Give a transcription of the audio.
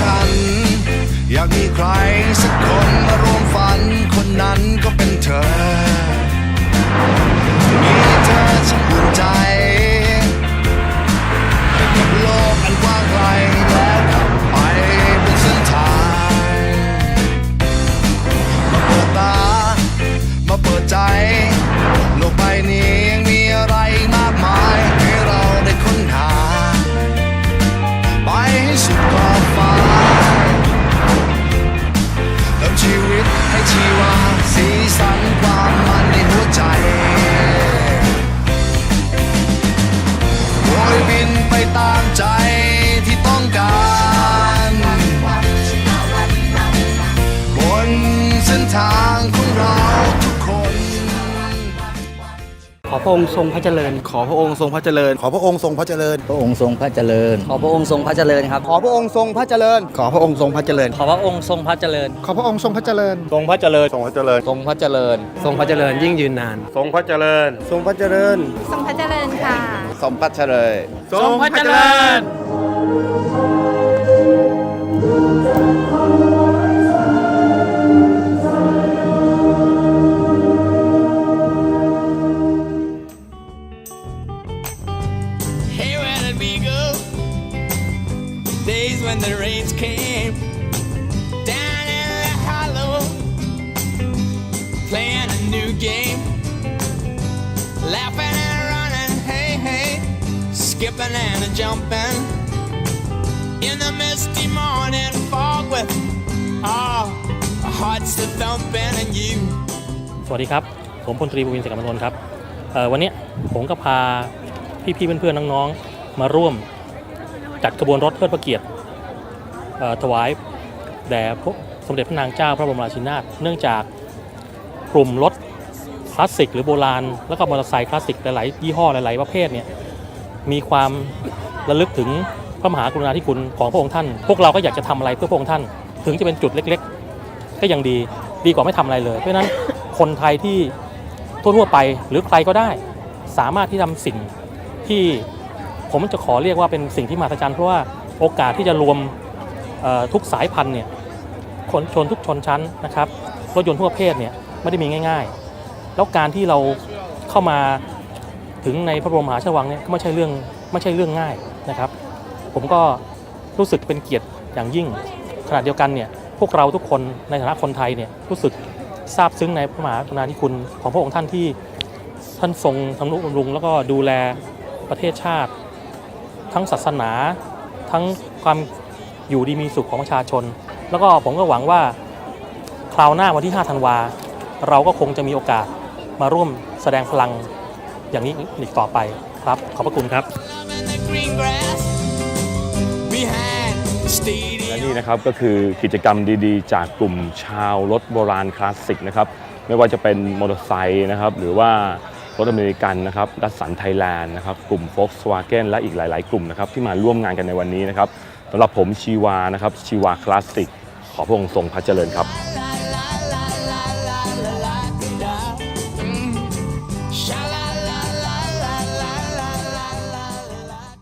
ฉัน อยากมีใครสักคนมาร่วมฝันคนนั้นก็เป็น พระองค์ทรงพระเจริญ ขอพระองค์ทรงพระเจริญ ขอพระองค์ทรงพระเจริญ พระองค์ทรงพระเจริญ ขอพระองค์ทรงพระเจริญครับ ขอพระองค์ทรงพระเจริญ ขอพระองค์ทรงพระเจริญ ขอพระองค์ทรงพระเจริญ ขอพระองค์ทรงพระเจริญ ทรงพระเจริญ ทรงพระเจริญ ทรงพระเจริญ ทรงพระเจริญยิ่งยืนนาน ทรงพระเจริญ ทรงพระเจริญ ทรงพระเจริญค่ะ ทรงพระเจริญ ทรงพระเจริญ Days when the rains came down in the hollow, playing a new game, laughing and running, hey, hey, skipping and jumping in the misty morning fog with our hearts that thumping and you. สวัสดีครับ ผมพลตรีบุวินเสกมนนท์ครับเอ่อวันนี้ผมก็พาพี่ๆเพื่อนๆน้องๆมาร่วมจัดขบวนรถเพื่อพระเกียรติ ถวายแด่สมเด็จพระนางเจ้าพระบรมราชินีนาถเนื่องจากกลุ่มรถคลาสสิกหรือโบราณ แล้วก็มอเตอร์ไซค์คลาสสิกหลายๆยี่ห้อหลายๆประเภทเนี่ยมีความระลึกถึงพระมหากรุณาธิคุณของพระองค์ท่าน พวกเราก็อยากจะทำอะไรเพื่อพระองค์ท่าน ถึงจะเป็นจุดเล็กๆ ก็ยังดีดีกว่าไม่ทำอะไรเลย เพราะฉะนั้นคนไทยที่ทั่วๆไปหรือใครก็ได้ สามารถที่ทำสิ่งที่ผมจะขอเรียกว่าเป็นสิ่งที่มหัศจรรย์เพราะว่าโอกาสที่จะรวม ทุกสายพันธุ์เนี่ยคนชนทุกชนชั้นนะครับรถยนต์ทุกประเภทเนี่ยไม่ได้มีง่าย ๆ แล้วการที่เราเข้ามาถึงในพระบรมมหาราชวังเนี่ยก็ไม่ใช่เรื่องไม่ใช่เรื่องง่ายนะครับ ผมก็รู้สึกเป็นเกียรติอย่างยิ่งขณะเดียวกันเนี่ยพวกเราทุกคนในฐานะคนไทยเนี่ยรู้สึกซาบซึ้งในพระมหากรุณาธิคุณของพระองค์ท่านที่ท่านทรงทำนุบำรุง แล้วก็ดูแลประเทศชาติ ทั้งศาสนา ทั้งความ อยู่ดีมีสุขของประชาชน แล้วก็ผมก็หวังว่าคราวหน้าวันที่ 5 ธันวา เราก็คงจะมีโอกาสมาร่วมแสดงพลังอย่างนี้อีกต่อไปครับ ขอบพระคุณครับ และนี่นะครับก็คือกิจกรรมดีๆ จากกลุ่มชาวรถโบราณคลาสสิกนะครับไม่ว่าจะเป็นมอเตอร์ไซค์นะครับหรือว่ารถอเมริกันนะครับดัสสันไทยแลนด์นะครับกลุ่ม Volkswagen และอีกหลาย ๆ กลุ่มนะครับที่มาร่วมงานกันในวันนี้นะครับ สำหรับผมชีวานะครับชีวาคลาสสิกขอพระองค์ทรงพระเจริญครับ